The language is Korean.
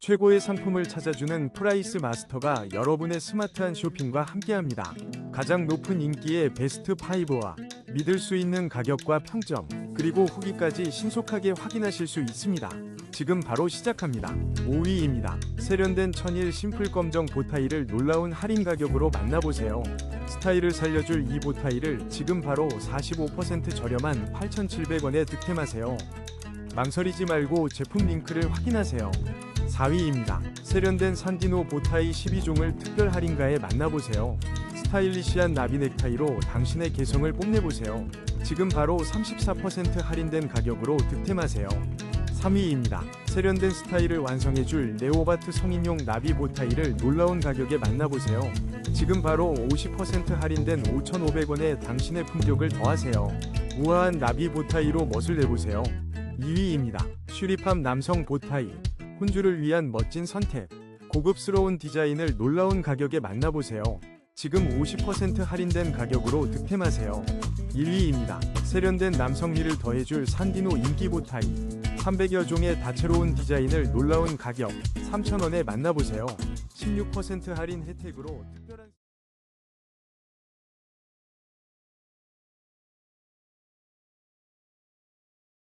최고의 상품을 찾아주는 프라이스 마스터가 여러분의 스마트한 쇼핑과 함께합니다. 가장 높은 인기의 베스트 5와 믿을 수 있는 가격과 평점, 그리고 후기까지 신속하게 확인하실 수 있습니다. 지금 바로 시작합니다. 5위입니다. 세련된 천일 심플 검정 보타이를 놀라운 할인 가격으로 만나보세요. 스타일을 살려줄 이 보타이를 지금 바로 45% 저렴한 8,700원에 득템하세요. 망설이지 말고 제품 링크를 확인하세요. 4위입니다. 세련된 산디노 보타이 12종을 특별 할인가에 만나보세요. 스타일리시한 나비 넥타이로 당신의 개성을 뽐내보세요. 지금 바로 34% 할인된 가격으로 득템하세요. 3위입니다. 세련된 스타일을 완성해줄 네오바트 성인용 나비 보타이를 놀라운 가격에 만나보세요. 지금 바로 50% 할인된 5,500원에 당신의 품격을 더하세요. 우아한 나비 보타이로 멋을 내보세요. 2위입니다. 슈리팜 남성 보타이. 혼주를 위한 멋진 선택. 고급스러운 디자인을 놀라운 가격에 만나보세요. 지금 50% 할인된 가격으로 득템하세요. 1위입니다. 세련된 남성미를 더해줄 산디노 인기 보타이. 300여 종의 다채로운 디자인을 놀라운 가격 3,000원에 만나보세요. 16% 할인 혜택으로 특별